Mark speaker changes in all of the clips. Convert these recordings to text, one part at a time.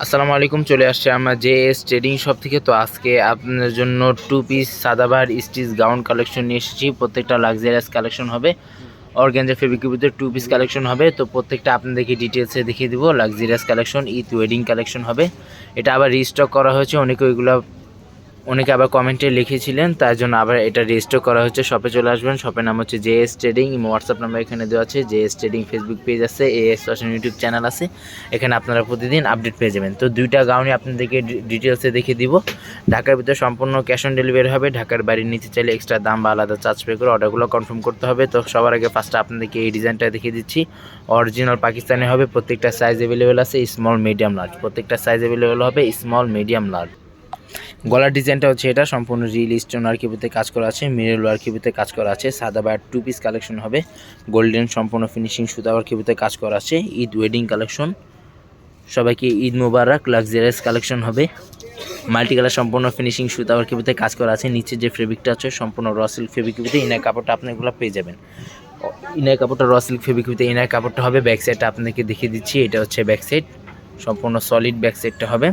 Speaker 1: আসসালামু আলাইকুম, চলে আসছে আমরা জে এস ট্রেডিং শপ থেকে। তো আজকে আপনার জন্য টু পিস সাদাবার স্টিচ গাউন কালেকশন নিয়ে এসেছি। প্রত্যেকটা লাক্সারিয়াস কালেকশন হবে। অর্গ্যানজা ফেব্রিকের ভিতরে টু পিস কালেকশন হবে। তো প্রত্যেকটা আপনাদেরকে ডিটেলসে দেখিয়ে দিব। Luxurious collection Eid wedding collection হবে। এটা আবার রিস্টক করা হয়েছে। অনেকে ওইগুলো অনেকে আবার কমেন্টে লিখেছিলেন, তার জন্য আবার এটা রেজিস্টার করা হচ্ছে। শপে চলে আসবেন। শপের নাম হচ্ছে J S trading WhatsApp number এখানে দেওয়া আছে। J S trading Facebook page আছে A S fashion YouTube channel আছে। এখানে আপনারা প্রতিদিন আপডেট পেয়ে যাবেন। তো দুইটা গাউনই আপনাদেরকে ডিটেলসে দেখিয়ে দিব। ঢাকার ভিতরে সম্পূর্ণ ক্যাশ অন ডেলিভারি হবে। ঢাকার বাড়ির নিচে চাইলে এক্সট্রা দাম বা আলাদা চার্জ পে করে অর্ডারগুলো কনফার্ম করতে হবে। তো সবার আগে ফার্স্টে আপনাদেরকে এই ডিজাইনটা দেখিয়ে দিচ্ছি। অরিজিনাল পাকিস্তানি হবে, প্রত্যেকটা সাইজ অ্যাভেলেবেল আছে স্মল মিডিয়াম লার্জ প্রত্যেকটা সাইজ অ্যাভেলেবেল হবে স্মল মিডিয়াম লার্জ গলার ডিজাইনটা হচ্ছে এটা, সম্পূর্ণ রিল স্টোন আর্কিবিতে কাজ করা আছে মিরেল আর্কিবিতে কাজ করা আছে, সাদা বায়ার টু পিস কালেকশন হবে গোল্ডেন সম্পূর্ণ ফিনিশিং সুতা আর্কিবিতে কাজ করা আছে, ঈদ ওয়েডিং কালেকশন সবাইকে ঈদ মোবারক লাক্সারিয়াস কালেকশন হবে মাল্টি কালার সম্পূর্ণ ফিনিশিং সুতা আর্কিবিতে কাজ করা আছে, নিচে যে ফেব্রিকটা আছে, সম্পূর্ণ র সিল্ক ফেব্রিকিবিতে ইনার কাপড়টা আপনি এগুলো পেয়ে যাবেন। ইনার কাপড়টা র সিল্ক ফেব্রিকিবিতে ইনার কাপড়টা হবে ব্যাক সাইডটা আপনাদেরকে দেখিয়ে দিচ্ছি, এটা হচ্ছে ব্যাক সাইড সম্পূর্ণ সলিড ব্যাক সাইডটা হবে।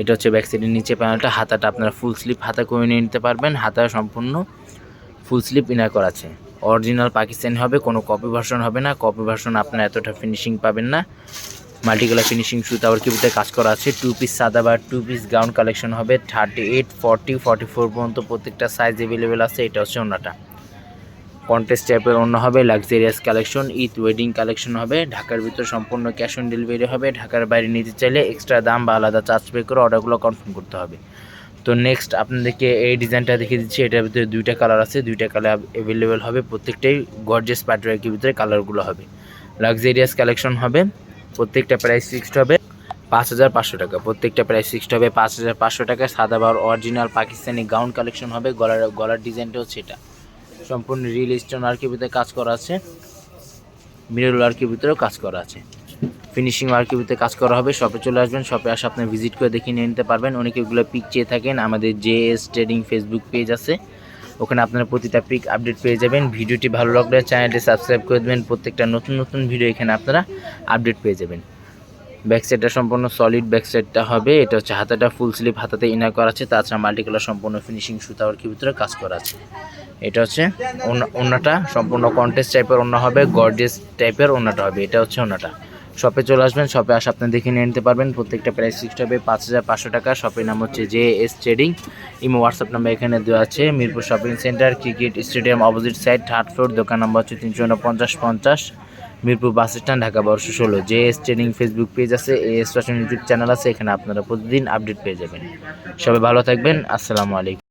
Speaker 1: এটা হচ্ছে ব্যাক সাইডের নিচে প্যানেলটা হাতাটা আপনারা ফুল স্লিপ হাতা করে নিয়ে নিতে পারবেন। হাতা সম্পূর্ণ ফুল স্লিপ ইনার করা আছে। অরিজিনাল পাকিস্তানি হবে, কোনো কপি ভার্সন হবে না। কপি ভার্সন আপনারা এতটা ফিনিশিং পাবেন না। মাল্টিকালার ফিনিশিং সুতা আবার কিবিতে কাজ করা আছে। টু পিস সাদা বা টু পিস গাউন কালেকশন হবে। Thirty eight forty forty four পর্যন্ত প্রত্যেকটা সাইজ অ্যাভেলেবেল আছে। এটা হচ্ছে ওনাটা। কন্টেস্ট টাইপের অন্য হবে luxurious collection Eid wedding collection হবে, ঢাকার ভিতর সম্পূর্ণ ক্যাশ অন ডেলিভারি হবে, ঢাকার বাইরে নিতে চাইলে এক্সট্রা দাম বা আলাদা চার্জ পে করে অর্ডারগুলো কনফার্ম করতে হবে। তো নেক্সট আপনাদেরকে এই ডিজাইনটা দেখিয়ে দিচ্ছি, এটার ভিতরে দুইটা কালার আছে, দুইটা কালার অ্যাভেলেবেল হবে প্রত্যেকটাই গর্জেস প্যাটওয়ার্কের ভিতরে কালারগুলো হবে। লাক্সারিয়াস কালেকশন হবে, প্রত্যেকটা প্রাইস ফিক্সড হবে, পাঁচ হাজার পাঁচশো টাকা। প্রত্যেকটা প্রাইস ফিক্সড হবে, পাঁচ হাজার পাঁচশো টাকা। সাদা বার অরিজিনাল পাকিস্তানি গাউন কালেকশন হবে, গলার গলার ডিজাইনটা হচ্ছে এটা সম্পূর্ণ রিল স্টোন আর্কির কাজ করা আছে। মিরর আর্কির ভিতরেও কাজ করা আছে। ফিনিশিং আর্কির ভিতরে কাজ করা হবে। শপে চলে আসবেন। শপে আসে আপনি ভিজিট করে দেখে নিয়ে নিতে পারবেন। অনেকে এগুলো পিক চেয়ে থাকেন। আমাদের J S trading Facebook page আছে। ওখানে আপনারা প্রতিটা পিক আপডেট পেয়ে যাবেন। ভিডিওটি ভালো লাগলে চ্যানেলটি সাবস্ক্রাইব করে দেবেন। প্রত্যেকটা নতুন নতুন ভিডিও এখানে আপনারা আপডেট পেয়ে যাবেন। ব্যাক সাইডটা সম্পূর্ণ সলিড ব্যাক সাইডটা হবে। এটা হচ্ছে হাতাটা ফুল স্লিপ হাতাতে ইনার করা আছে। তাছাড়া মাল্টিকালার সম্পূর্ণ ফিনিশিং সুতা আর কি ভিতরে কাজ করা আছে। এটা হচ্ছে ওনাটা সম্পূর্ণ কন্টেস্ট টাইপের অন্য হবে গর্জেস টাইপের ওনাটা হবে। এটা হচ্ছে ওনাটা। শপে চলে আসবেন শপে আসে আপনি দেখে নিয়ে নিতে পারবেন। প্রত্যেকটা প্রাইস ফিক্সড হবে, পাঁচ হাজার পাঁচশো টাকা। শপের নাম হচ্ছে J S trading Imo WhatsApp number এখানে দেওয়া আছে। Mirpur shopping centre cricket stadium opposite side third floor দোকান নাম্বার হচ্ছে তিনশো উনপঞ্চাশ পঞ্চাশ। মিরপুর বাস স্ট্যান্ড, ঢাকা বারোশো ষোলো। J S training Facebook page আছে, A S fashion YouTube channel আছে, এখানে আপনারা প্রতিদিন আপডেট পেয়ে যাবেন। সবাই ভালো থাকবেন, আসসালামু আলাইকুম।